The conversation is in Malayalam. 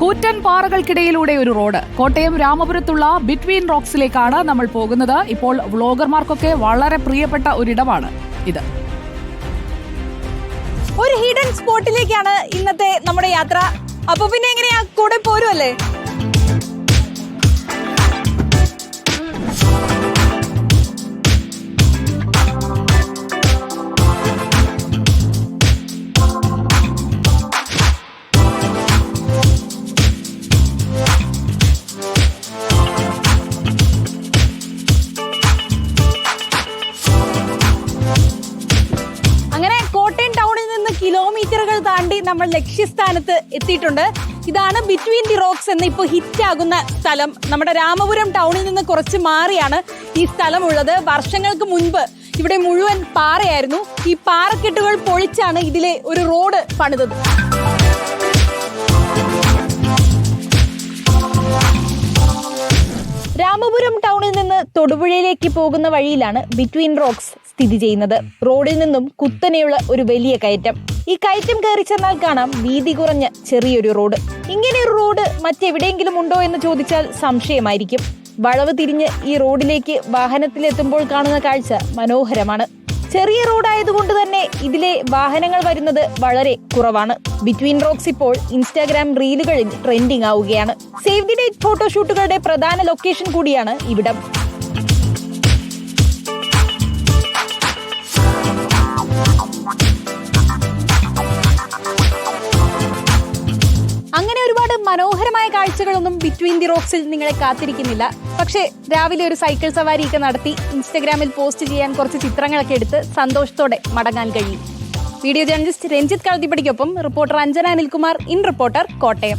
കൂറ്റൻ പാറകൾക്കിടയിലൂടെ ഒരു റോഡ്. കോട്ടയം രാമപുരത്തുള്ള ബിറ്റ്വീൻ റോക്സിലേക്കാണ് നമ്മൾ പോകുന്നത്. ഇപ്പോൾ വ്ളോഗർമാർക്കൊക്കെ വളരെ പ്രിയപ്പെട്ട ഒരിടമാണ് ഇത്. ഒരു ഹിഡൻ സ്പോട്ടിലേക്കാണ് ഇന്നത്തെ നമ്മുടെ യാത്ര. അപ്പൊ പിന്നെ എങ്ങനെയാ? കൂടെ പോരുമല്ലേ കിലോമീറ്ററുകൾ താണ്ടി നമ്മൾ ലക്ഷ്യസ്ഥാനത്ത് എത്തിയിട്ടുണ്ട്. ഇതാണ് ബിറ്റ്വീൻ ദി റോക്സ് എന്ന ഇപ്പോൾ ഹിറ്റ് ആകുന്ന സ്ഥലം. നമ്മുടെ രാമപുരം ടൗണിൽ നിന്ന് കുറച്ച് മാറിയാണ് ഈ സ്ഥലമുള്ളത്. വർഷങ്ങൾക്ക് മുൻപ് ഇവിടെ മുഴുവൻ പാറയായിരുന്നു. ഈ പാറക്കെട്ടുകൾ പൊളിച്ചാണ് ഇതിലെ ഒരു റോഡ് പണിതത്. രാമപുരം ടൗണിൽ നിന്ന് തൊടുപുഴയിലേക്ക് പോകുന്ന വഴിയിലാണ് ബിറ്റ്വീൻ റോക്സ് സ്ഥിതി ചെയ്യുന്നത്. റോഡിൽ നിന്നും കുത്തനെയുള്ള ഒരു വലിയ കയറ്റം. ഈ കയറ്റം കയറി ചെന്നാൽ കാണാം വീതി കുറഞ്ഞ ചെറിയൊരു റോഡ്. ഇങ്ങനെ ഒരു റോഡ് മറ്റെവിടെയെങ്കിലും ഉണ്ടോ എന്ന് ചോദിച്ചാൽ സംശയമായിരിക്കും. വളവ് തിരിഞ്ഞ് ഈ റോഡിലേക്ക് വാഹനത്തിലെത്തുമ്പോൾ കാണുന്ന കാഴ്ച മനോഹരമാണ്. ചെറിയ റോഡായതുകൊണ്ട് തന്നെ ഇതിലെ വാഹനങ്ങൾ വരുന്നത് വളരെ കുറവാണ്. ബിറ്റ്വീൻ റോക്സ് ഇപ്പോൾ ഇൻസ്റ്റാഗ്രാം റീലുകളിൽ ട്രെൻഡിംഗ് ആവുകയാണ്. സേവ് ദി ഡേറ്റ് ഫോട്ടോഷൂട്ടുകളുടെ പ്രധാന ലൊക്കേഷൻ കൂടിയാണ് ഇവിടം. മനോഹരമായ കാഴ്ചകളൊന്നും ബിറ്റ്വീൻ ദി റോക്സിൽ നിങ്ങളെ കാത്തിരിക്കുന്നില്ല. പക്ഷേ രാവിലെ ഒരു സൈക്കിൾ സവാരിയൊക്കെ നടത്തി ഇൻസ്റ്റഗ്രാമിൽ പോസ്റ്റ് ചെയ്യാൻ കുറച്ച് ചിത്രങ്ങളൊക്കെ എടുത്ത് സന്തോഷത്തോടെ മടങ്ങാൻ കഴിയും. Video journalist Ranjith കളത്തിപ്പടിക്കൊപ്പം reporter Anjana Anilkumar in Reporter Kottayam.